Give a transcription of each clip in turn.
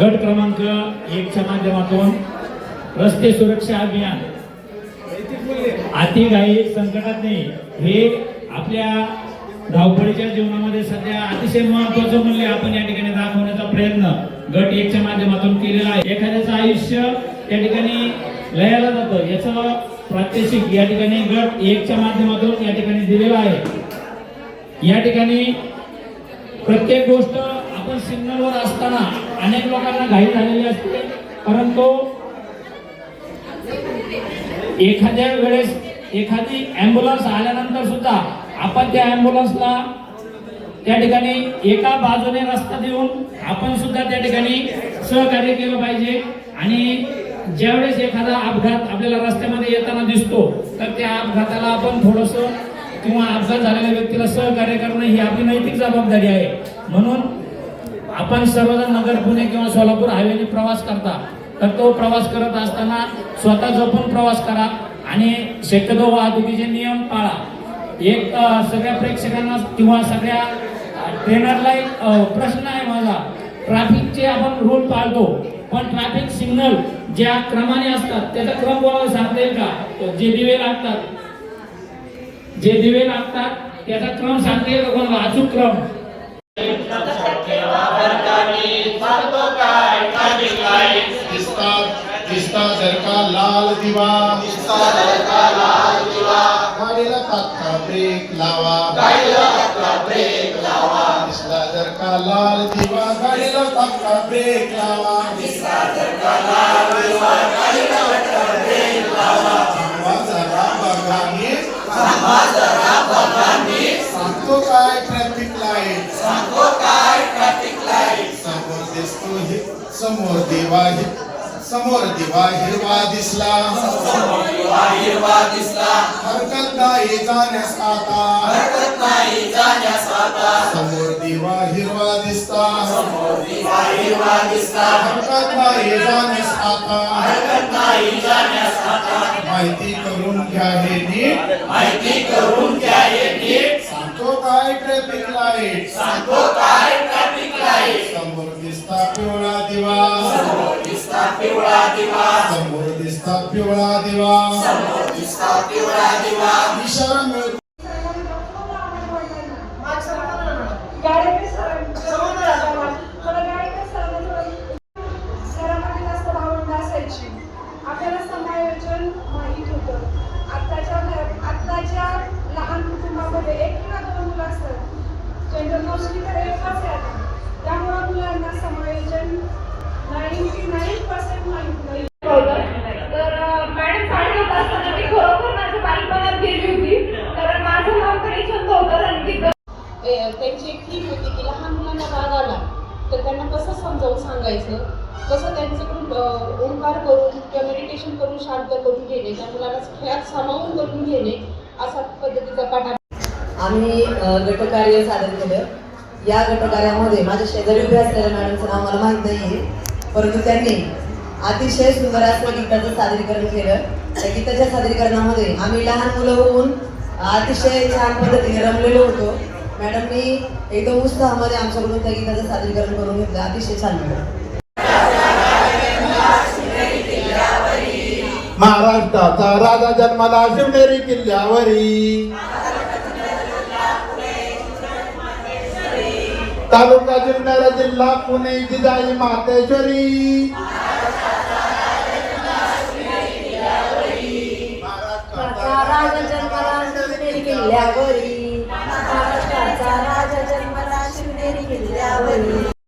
गट क्रमांक एकच्या माध्यमातून रस्ते सुरक्षा अभियान. अतिघाई संकटात नाही हे आपल्या धावपळीच्या जीवनामध्ये सध्या अतिशय महत्वाचं मूल्य आपण या ठिकाणी दाखवण्याचा प्रयत्न गट एकच्या माध्यमातून केलेला आहे. एखाद्याचं आयुष्य या ठिकाणी लयाला जातं. याचं प्रात्यक्षिक या ठिकाणी गट एकच्या माध्यमातून या ठिकाणी दिलेलं आहे. या ठिकाणी प्रत्येक गोष्ट आपण सिग्नलवर असताना अनेक लोकांना घाई झालेली असते परंतु एखाद्या वेळेस एखादी ॲम्ब्युलन्स आल्यानंतर सुद्धा आपण त्या अँब्युलन्सला त्या ठिकाणी एका बाजूने रस्ता देऊन आपण सुद्धा त्या ठिकाणी सहकार्य केलं पाहिजे. आणि ज्यावेळेस एखादा अपघात आपल्याला रस्त्यामध्ये येताना दिसतो तर त्या अपघाताला आपण थोडस किंवा अपघात झालेल्या व्यक्तीला सहकार्य करणं ही आपली नैतिक जबाबदारी आहे. म्हणून आपण सर्वजण नगर पुणे किंवा सोलापूर हायवेने प्रवास करता तर तो प्रवास करत असताना स्वतः जपून प्रवास करा आणि शक्यतो वाहतुकीचे नियम पाळा. एक सगळ्या प्रेक्षकांना किंवा सगळ्या ट्रेनरला एक प्रश्न आहे माझा. ट्रॅफिकचे आपण रूल पाळतो पण ट्रॅफिक सिग्नल ज्या क्रमाने असतात त्याचा क्रम कोणाला सांगता येईल का? जे दिवे लागतात. जे दिवे लागतात त्याचा क्रम सांगता येईल का? कोणाला? अचूक क्रम. दिसता जर का लाल दिवा. दिसता जर का लाल दिवा. गाडीला तात्काळ ब्रेक लावा. गाडीला तात्काळ ब्रेक लावा. दिसला जर का लाल दिवा गाडीला ब्रेक लावा. दिसला जर का लाल दिवा गाडीला तात्काळ ब्रेक लावा. थांबवा जरा बघाने. थांबवा जरा बघाने. सांगतो काय समोर दिवा समोर दिवा हिरवा दिसला. हिरवा दिसला हरकत नाही जाण्यास आता. हरकत नाही जाण्यास आता समोर दिवा हिरवा दिसता. समोर दिवा हिरवा दिसता हरकत नाही जाण्यास आता. हरकत नाही जाण्यास आता माहिती करून घ्या हे नीट. माहिती करून घ्या हे नीट सांगतो काय ट्रॅफिक लाइट सांगतो काय ट्रॅफिक लाइट दिवा समोर दिसता पिवळा दिवा समोर दिसता पिवळा दिवा इशारा मिळतो आपल्याला समायोजन माहीत होतं आत्ताच्या आत्ताच्या लहान कुटुंबामध्ये एक किंवा दोन मुलं असतात मोस्टली तर एकच आहे मुलांना समायोजन त्यांची एक थीम होती की लहान मुलांना राग आला तर त्यांना कसं समजावून सांगायचं? कसं त्यांच्याकडून ओंकार करून किंवा मेडिटेशन करून शांत करून घेणे? त्या मुलाला खेळात सामावून करून घेणे असा पद्धतीचा पाठ आम्ही गटकार्य सादर केलं. या गटकार्यामध्ये माझ्या शेजारी उभे असलेल्या मॅडमचं नाव मला माहीत नाही आहे परंतु त्यांनी अतिशय सुंदर असं गीताचं सादरीकरण केलं. त्या गीताच्या सादरीकरणामध्ये आम्ही लहान मुलं होऊन अतिशय छान पद्धतीने रमलेलो होतो. मॅडमनी एकदम उत्साहामध्ये आमच्याकडून त्या गीताचं सादरीकरण करून घेतलं. अतिशय छान महाराष्ट्राचा राजा जन्माला शिवनेरी किल्ल्यावरी. तालुका जुन्नर जिल्हा पुणे जिजाई मातेश्वरी. राजा किल्ल्यावरी.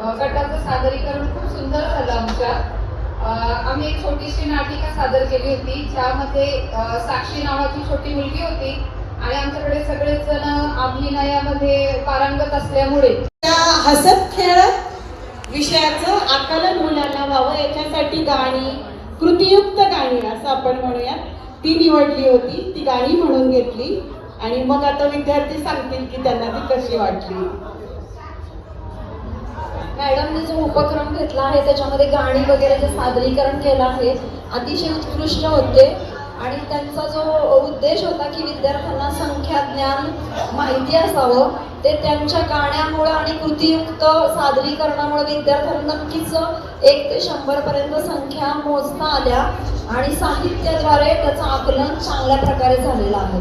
गटाचं सादरीकरण खूप सुंदर झालं आमच्या. आम्ही एक छोटीशी नाटिका सादर केली होती ज्यामध्ये साक्षी नावाची छोटी मुलगी होती आणि आमच्याकडे सगळेच जण अभिनयामध्ये पारंगत असल्यामुळे. त्या हसत खेळत विषयाचं आकलन मुलांना व्हावं याच्यासाठी गाणी कृतीयुक्त गाणी असं आपण म्हणूया ती निवडली होती ती गाणी म्हणून घेतली आणि मग आता विद्यार्थी सांगतील की त्यांना ती कशी वाटली. मॅडमने जो उपक्रम घेतला आहे त्याच्यामध्ये गाणी वगैरे जे सादरीकरण केलं आहे अतिशय उत्कृष्ट होते. आणि त्यांचा जो उद्देश होता की विद्यार्थ्यांना संख्या ज्ञान माहिती असावं ते त्यांच्या गाण्यामुळं आणि कृतीयुक्त सादरीकरणामुळे विद्यार्थ्यांना नक्कीच एक ते शंभर पर्यंत संख्या मोजता आल्या. आणि साहित्याद्वारे त्याचं आकलन चांगल्या प्रकारे झालेलं आहे.